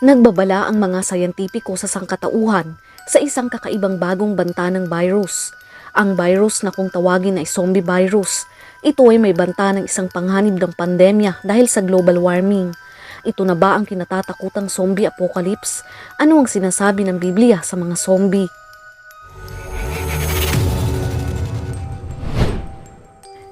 Nagbabala ang mga sayantipiko sa sangkatauhan sa isang kakaibang bagong banta ng virus. Ang virus na kung tawagin ay zombie virus. Ito ay may banta ng isang panghanib ng pandemya dahil sa global warming. Ito na ba ang kinatatakutang zombie apocalypse? Ano ang sinasabi ng Biblia sa mga zombie?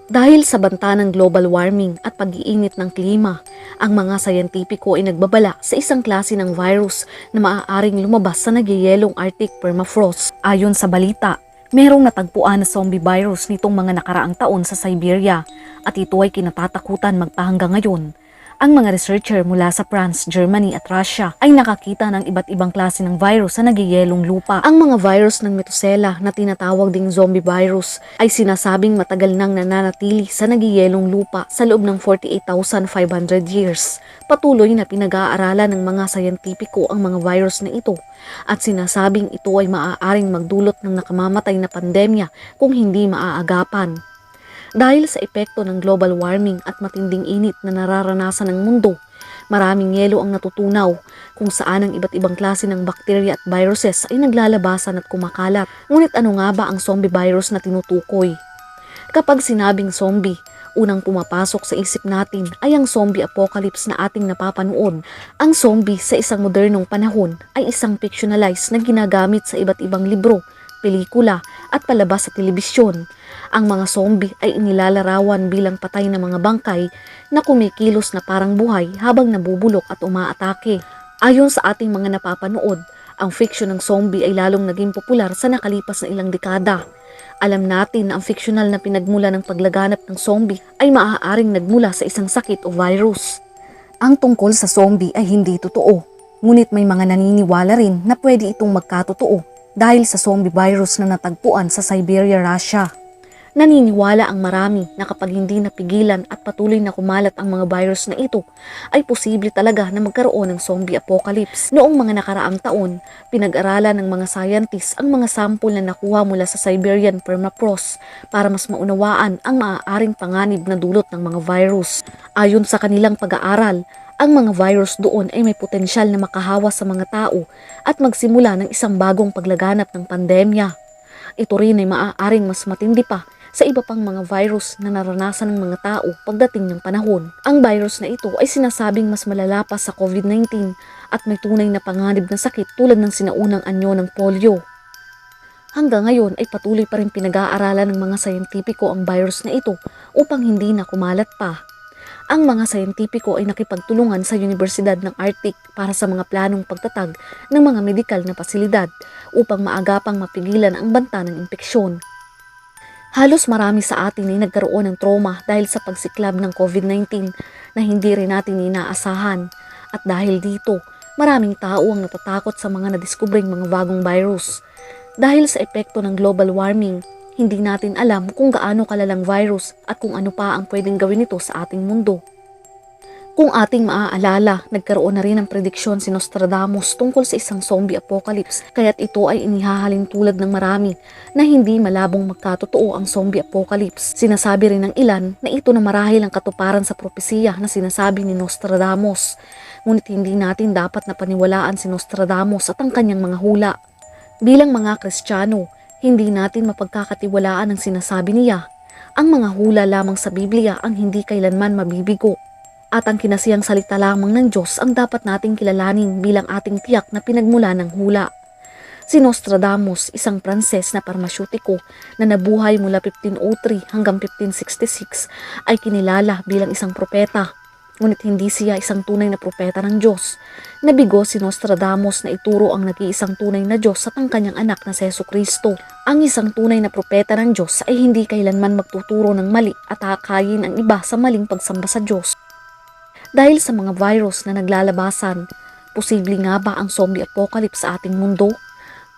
Dahil sa banta ng global warming at pag-iinit ng klima, ang mga sayantipiko ay nagbabala sa isang klase ng virus na maaaring lumabas sa nagyayelong Arctic permafrost. Ayon sa balita, merong natagpuan na zombie virus nitong mga nakaraang taon sa Siberia at ito ay kinatatakutan magpahanggang ngayon. Ang mga researcher mula sa France, Germany at Russia ay nakakita ng iba't ibang klase ng virus sa nagyayelong lupa. Ang mga virus ng Methuselah na tinatawag ding zombie virus ay sinasabing matagal nang nananatili sa nagyayelong lupa sa loob ng 48,500 years. Patuloy na pinag-aaralan ng mga sayantipiko ang mga virus na ito at sinasabing ito ay maaaring magdulot ng nakamamatay na pandemya kung hindi maaagapan. Dahil sa epekto ng global warming at matinding init na nararanasan ng mundo, maraming yelo ang natutunaw kung saan ang iba't ibang klase ng bakterya at viruses ay naglalabasan at kumakalat. Ngunit ano nga ba ang zombie virus na tinutukoy? Kapag sinabing zombie, unang pumapasok sa isip natin ay ang zombie apocalypse na ating napapanood. Ang zombie sa isang modernong panahon ay isang fictionalized na ginagamit sa iba't ibang libro, pelikula at palabas sa telebisyon. Ang mga zombie ay inilalarawan bilang patay na mga bangkay na kumikilos na parang buhay habang nabubulok at umaatake. Ayon sa ating mga napapanood, ang fiction ng zombie ay lalong naging popular sa nakalipas na ilang dekada. Alam natin na ang fictional na pinagmula ng paglaganap ng zombie ay maaaring nagmula sa isang sakit o virus. Ang tungkol sa zombie ay hindi totoo, ngunit may mga naniniwala rin na pwede itong magkatotoo dahil sa zombie virus na natagpuan sa Siberia, Russia. Naniniwala ang marami na kapag hindi napigilan at patuloy na kumalat ang mga virus na ito, ay posible talaga na magkaroon ng zombie apocalypse. Noong mga nakaraang taon, pinag-aralan ng mga scientists ang mga sample na nakuha mula sa Siberian permafrost para mas maunawaan ang maaaring panganib na dulot ng mga virus. Ayon sa kanilang pag-aaral, ang mga virus doon ay may potensyal na makahawa sa mga tao at magsimula ng isang bagong paglaganap ng pandemya. Ito rin ay maaaring mas matindi pa sa iba pang mga virus na naranasan ng mga tao pagdating ng panahon. Ang virus na ito ay sinasabing mas malala pa sa COVID-19 at may tunay na panganib na sakit tulad ng sinaunang anyo ng polio. Hanggang ngayon ay patuloy pa rin pinag-aaralan ng mga sayentipiko ang virus na ito upang hindi na kumalat pa. Ang mga sayentipiko ay nakipagtulungan sa Universidad ng Arctic para sa mga planong pagtatag ng mga medikal na pasilidad upang maagapang mapigilan ang banta ng impeksyon. Halos marami sa atin ay nagkaroon ng trauma dahil sa pagsiklab ng COVID-19 na hindi rin natin inaasahan. At dahil dito, maraming tao ang natatakot sa mga nadiskubring mga bagong virus. Dahil sa epekto ng global warming, hindi natin alam kung gaano kalalang virus at kung ano pa ang pwedeng gawin nito sa ating mundo. Kung ating maaalala, nagkaroon na rin ng prediksyon si Nostradamus tungkol sa isang zombie apocalypse, kaya't ito ay inihahalin tulad ng marami na hindi malabong magkatotoo ang zombie apocalypse. Sinasabi rin ng ilan na ito na marahil ang katuparan sa propesiya na sinasabi ni Nostradamus. Ngunit hindi natin dapat na paniwalaan si Nostradamus at ang kanyang mga hula. Bilang mga Kristiyano, hindi natin mapagkakatiwalaan ang sinasabi niya. Ang mga hula lamang sa Biblia ang hindi kailanman mabibigo at ang kinasiyang salita lamang ng Diyos ang dapat nating kilalanin bilang ating tiyak na pinagmula ng hula. Si Nostradamus, isang Pranses na parmasyutiko na nabuhay mula 1503 hanggang 1566, ay kinilala bilang isang propeta. Ngunit hindi siya isang tunay na propeta ng Diyos. Nabigo si Nostradamus na ituro ang nag-iisang tunay na Diyos at ang kanyang anak na si Yesu Kristo. Ang isang tunay na propeta ng Diyos ay hindi kailanman magtuturo ng mali at hakayin ang iba sa maling pagsamba sa Diyos. Dahil sa mga virus na naglalabasan, posible nga ba ang zombie apocalypse sa ating mundo?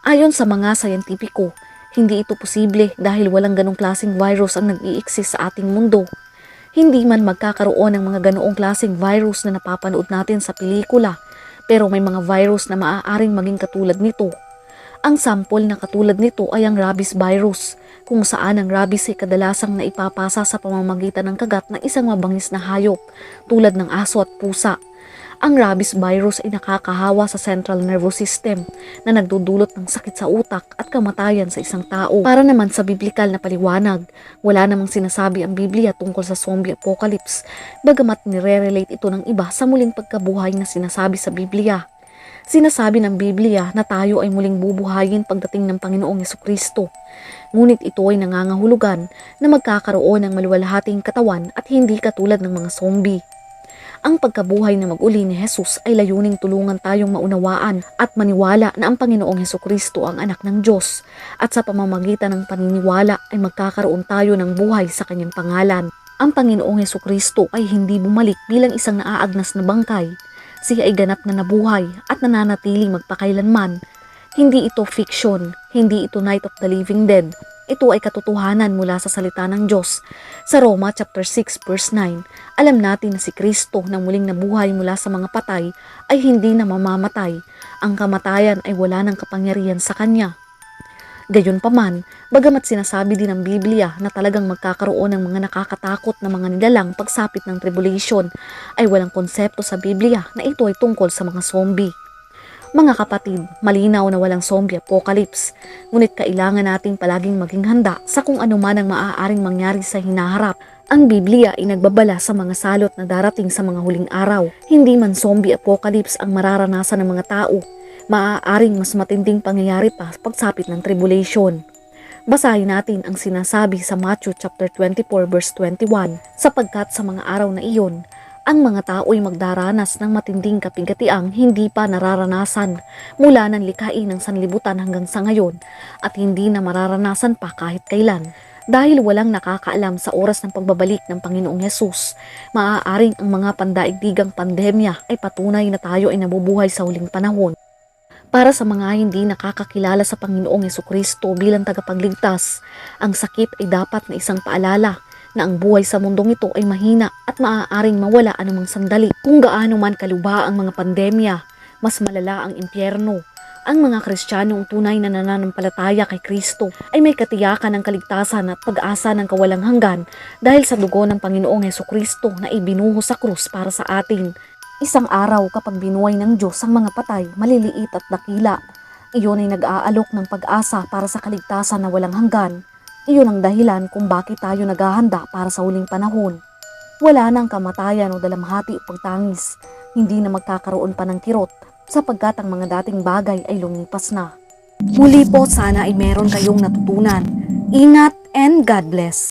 Ayon sa mga sayentipiko, hindi ito posible dahil walang ganong klaseng virus ang nag-i-exist sa ating mundo. Hindi man magkakaroon ng mga ganoong klaseng virus na napapanood natin sa pelikula, pero may mga virus na maaaring maging katulad nito. Ang sample na katulad nito ay ang rabies virus, kung saan ang rabies ay kadalasang naipapasa sa pamamagitan ng kagat ng isang mabangis na hayop tulad ng aso at pusa. Ang rabies virus ay nakakahawa sa central nervous system na nagdudulot ng sakit sa utak at kamatayan sa isang tao. Para naman sa biblikal na paliwanag, wala namang sinasabi ang Biblia tungkol sa zombie apocalypse, bagamat nire-relate ito ng iba sa muling pagkabuhay na sinasabi sa Biblia. Sinasabi ng Biblia na tayo ay muling bubuhayin pagdating ng Panginoong Yeso Kristo. Ngunit ito ay nangangahulugan na magkakaroon ng maluwalhating katawan at hindi katulad ng mga zombie. Ang pagkabuhay na mag-uli ni Jesus ay layuning tulungan tayong maunawaan at maniwala na ang Panginoong Heso Kristo ang anak ng Diyos at sa pamamagitan ng paniniwala ay magkakaroon tayo ng buhay sa kanyang pangalan. Ang Panginoong Heso Kristo ay hindi bumalik bilang isang naaagnas na bangkay. Siya ay ganap na nabuhay at nananatiling magpakailanman. Hindi ito fiction, hindi ito Night of the Living Dead. Ito ay katotohanan mula sa salita ng Diyos. Sa Roma chapter 6 verse 9, alam natin na si Kristo na muling nabuhay mula sa mga patay ay hindi na mamamatay. Ang kamatayan ay wala ng kapangyarihan sa kanya. Gayunpaman, bagamat sinasabi din ng Biblia na talagang magkakaroon ng mga nakakatakot na mga nilalang pagsapit ng tribulation, ay walang konsepto sa Biblia na ito ay tungkol sa mga zombie. Mga kapatid, malinaw na walang zombie apocalypse, ngunit kailangan nating palaging maging handa sa kung ano man ang maaaring mangyari sa hinaharap. Ang Biblia ay nagbabala sa mga salot na darating sa mga huling araw. Hindi man zombie apocalypse ang mararanasan ng mga tao, maaaring mas matinding pangyayari pa pagsapit ng tribulation. Basahin natin ang sinasabi sa Matthew chapter 24 verse 21, sapagkat sa mga araw na iyon, ang mga tao ay magdaranas ng matinding kapigatiang hindi pa nararanasan mula ng likhain ng sanlibutan hanggang sa ngayon at hindi na mararanasan pa kahit kailan. Dahil walang nakakaalam sa oras ng pagbabalik ng Panginoong Yesus, maaaring ang mga pandaigdigang pandemya ay patunay na tayo ay nabubuhay sa huling panahon. Para sa mga hindi nakakakilala sa Panginoong Yeso Kristo bilang tagapagligtas, ang sakit ay dapat na isang paalala na ang buhay sa mundong ito ay mahina at maaaring mawala anumang sandali. Kung gaano man kaluba ang mga pandemya, mas malala ang impyerno. Ang mga Kristiyanong tunay na nananampalataya kay Kristo ay may katiyakan ng kaligtasan at pag-asa ng kawalang hanggan dahil sa dugo ng Panginoong Yeso Kristo na ibinuho sa krus para sa atin. Isang araw kapag binuhay ng Diyos ang mga patay, maliliit at dakila. Iyon ay nag-aalok ng pag-asa para sa kaligtasan na walang hanggan. Iyon ang dahilan kung bakit tayo naghahanda para sa huling panahon. Wala nang kamatayan o dalamhati o pagtangis. Hindi na magkakaroon pa ng kirot sapagkat ang mga dating bagay ay lumipas na. Muli po sana ay meron kayong natutunan. Ingat and God bless.